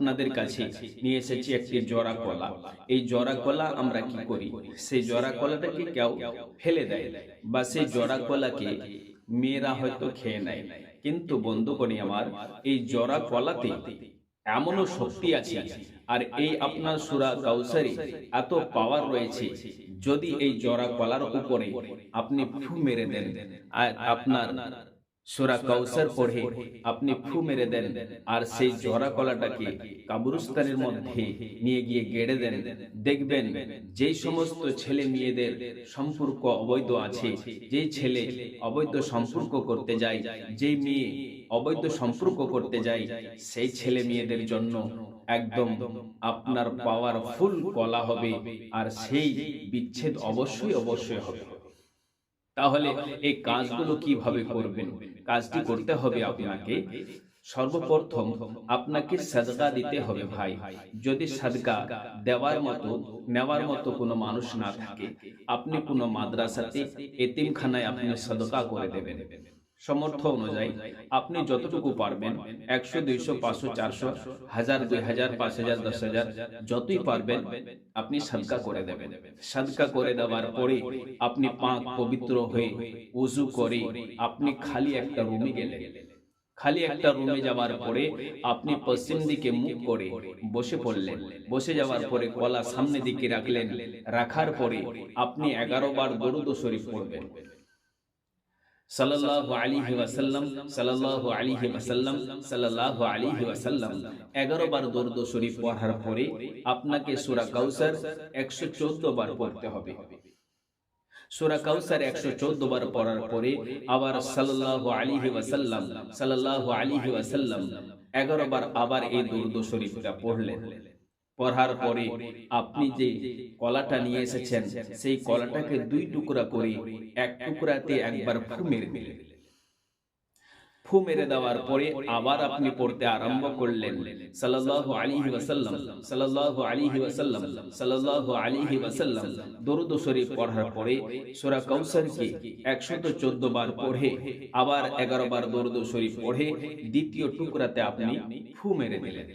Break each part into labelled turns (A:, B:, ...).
A: আপনাদের কাছে নিয়ে এসেছি একটি জরা কলা। এই জরা কলা আমরা কি করি? সেই জরা কলাটাকে কেউ ফেলে দেয় বা সেই জরা কলাকে মেয়েরা হয়তো খেয়ে নেয়। কিন্তু বন্ধু করি আমার এই জরা কলাতে এমনও শক্তি আছে আর এই আপনার সুরা কাউসারি এত পাওয়ার রয়েছে যদি এই জরা কলার উপরে আপনি ফু মেরে দেন। আর আপনার সুরা কৌসার পড়ে আপনি ফু মেরে দেন আর সেই জরা কলাটাকে কাবরুস্তানের মধ্যে নিয়ে গিয়ে গেড়ে দেন। দেখবেন যেই সমস্ত ছেলে মেয়েদের সম্পর্ক অবৈধ আছে যেই ছেলে অবৈধ সম্পর্ক করতে যায় যেই মেয়ে অবৈধ সম্পর্ক করতে যায় সেই ছেলে মেয়েদের জন্য একদম আপনার পাওয়ার ফুল কলা হবে আর সেই বিচ্ছেদ অবশ্যই অবশ্যই হবে। তাহলে এই কাজগুলো কীভাবে করবেন? কাজটি করতে হবে আপনাকে। সর্বপ্রথম আপনাকে সাদকা দিতে হবে ভাই। যদি সাদকা দেওয়ার মতো নেওয়ার মতো কোনো মানুষ না থাকে আপনি কোনো মাদ্রাসাতে এতিমখানায় আপনি সাদকা করে দেবেন। সমর্থ অনুযায়ী আপনি যতটুকু পারবেন, একশো, দুইশো, পাঁচশো, চারশো, হাজার, দুই হাজার, পাঁচ হাজার, দশ হাজার, যতই পারবেন, আপনি সাদকা করে দেবেন। সাদকা করে দেওয়ার পরে আপনি পাক পবিত্র হয়ে উজু করে আপনি খালি একটা রুমে গেলেন। খালি একটা রুমে যাওয়ার পরে আপনি পশ্চিম দিকে মুখ করে বসে পড়লেন। বসে যাওয়ার পরে কলা সামনে দিকে রাখলেন। রাখার পরে আপনি এগারো বার দরুদ শরীফ পড়বেন। সাল্লাল্লাহু আলাইহি ওয়াসাল্লাম সাল্লাল্লাহু আলাইহি ওয়াসাল্লাম সাল্লাল্লাহু আলাইহি ওয়াসাল্লাম। 11 বার দরুদ শরীফ পড়ার পরে আপনাকে সূরা কাউসার 114 বার পড়তে হবে। সূরা কাউসার 114 বার পড়ার পরে আবার সাল্লাল্লাহু আলাইহি ওয়াসাল্লাম সাল্লাল্লাহু আলাইহি ওয়াসাল্লাম 11 বার আবার এই দরুদ শরীফটা পড়লেন। পড়ার পরে আপনি যে কলাটা নিয়ে এসেছেন সেই কলাটাকে দুই টুকরা করে এক টুকরাতে একবার ফু মেরে দিলেন। ফু মেরে দেওয়ার পরে আবার আপনি পড়তে আরম্ভ করলেন। সাল্লাল্লাহু আলাইহি ওয়াসাল্লাম সাল্লাল্লাহু আলাইহি ওয়াসাল্লাম সাল্লাল্লাহু আলাইহি ওয়াসাল্লাম দরুদ শরীফ পড়ার পরে সূরা কাউসার কি 114 বার পড়ে আবার 11 বার দরুদ শরীফ পড়ে দ্বিতীয় টুকরাতে আপনি ফু মেরে দিলেন।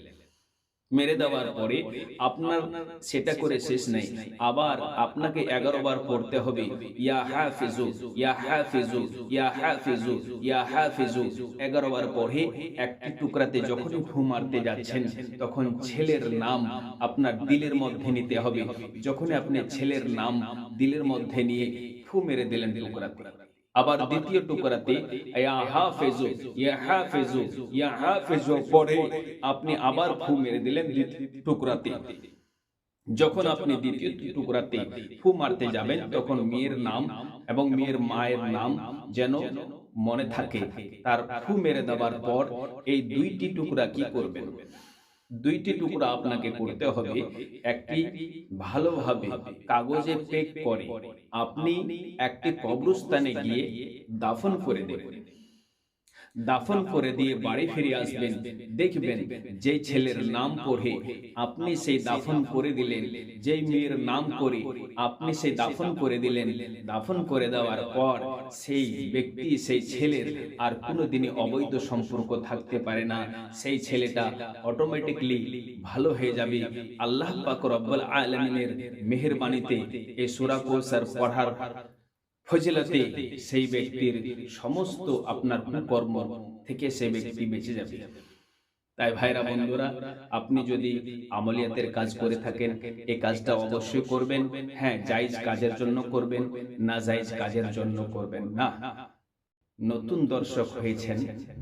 A: মেরে দেওয়ার পরে আপনার সেটা করে শেষ নেই। আবার আপনাকে এগারো বার পড়তে হবে। ইয়া হাফিজু ইয়া হাফিজু ইয়া হাফিজু ইয়া হাফিজু। এগারো বার পড়ে একটি টুকরাতে যখন ফু মারতে যাচ্ছেন তখন ছেলের নাম আপনার দিলের মধ্যে নিতে হবে। যখনই আপনি ছেলের নাম দিলের মধ্যে নিয়ে ফু মেরে দিলেন টুকরাতে। আবার দ্বিতীয় টুকরাতে পড়ে আপনি আবার ফু মেরে দিলেন টুকরাতে। যখন আপনি দ্বিতীয় টুকরাতে ফু মারতে যাবেন তখন মেয়ের নাম এবং মেয়ের মায়ের নাম যেন মনে থাকে। তার ফু মেরে দেওয়ার পর এই দুইটি টুকরা কি করবেন? দুইটি টুকরা আপনাকে করতে হবে। একটি ভালোভাবে কাগজে পেক করে। আপনি একটি কবরস্থানে গিয়ে দাফন করে দেবেন। দাফন করে দিয়ে বাড়ি ফিরে আসবেন। দেখবেন যে ছেলের নাম পড়ে, আপনি সেই দাফন করে দিলেন। যেই মেয়ের নাম করে আপনি সেই দাফন করে দিলেন। দাফন করে দেওয়ার পর সেই ব্যক্তি, সেই ছেলের আর কোনোদিনই অবৈধ সম্পর্ক থাকতে পারে না। সেই ছেলেটা অটোমেটিকলি ভালো হয়ে যাবে। আল্লাহ পাক রব্বুল আলমিনের মেহরবানিতে এই সুরা কৌসার পড়ার ফজিলতে সেই ব্যক্তির সমস্ত আপনার কর্ম থেকে সেই ব্যক্তি বেঁচে যাবে। তাই ভাইরা বন্ধুরা আপনি যদি আমলিয়াতের কাজ করে থাকেন এই কাজটা অবশ্যই করবেন। হ্যাঁ জাইজ কাজের জন্য করবেন না জাইজ কাজের জন্য করবেন না। নতুন দর্শক হয়েছেন,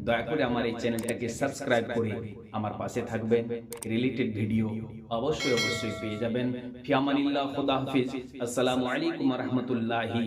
A: দয়া করে আমার এই চ্যানেলটাকে সাবস্ক্রাইব করে আমার পাশে থাকবেন। রিলেটেড ভিডিও অবশ্যই অবশ্যই পেয়ে যাবেন। ফিয়ামানিল্লাহ খুদা হাফিজ। আসসালামু আলাইকুম রহমতুল্লাহি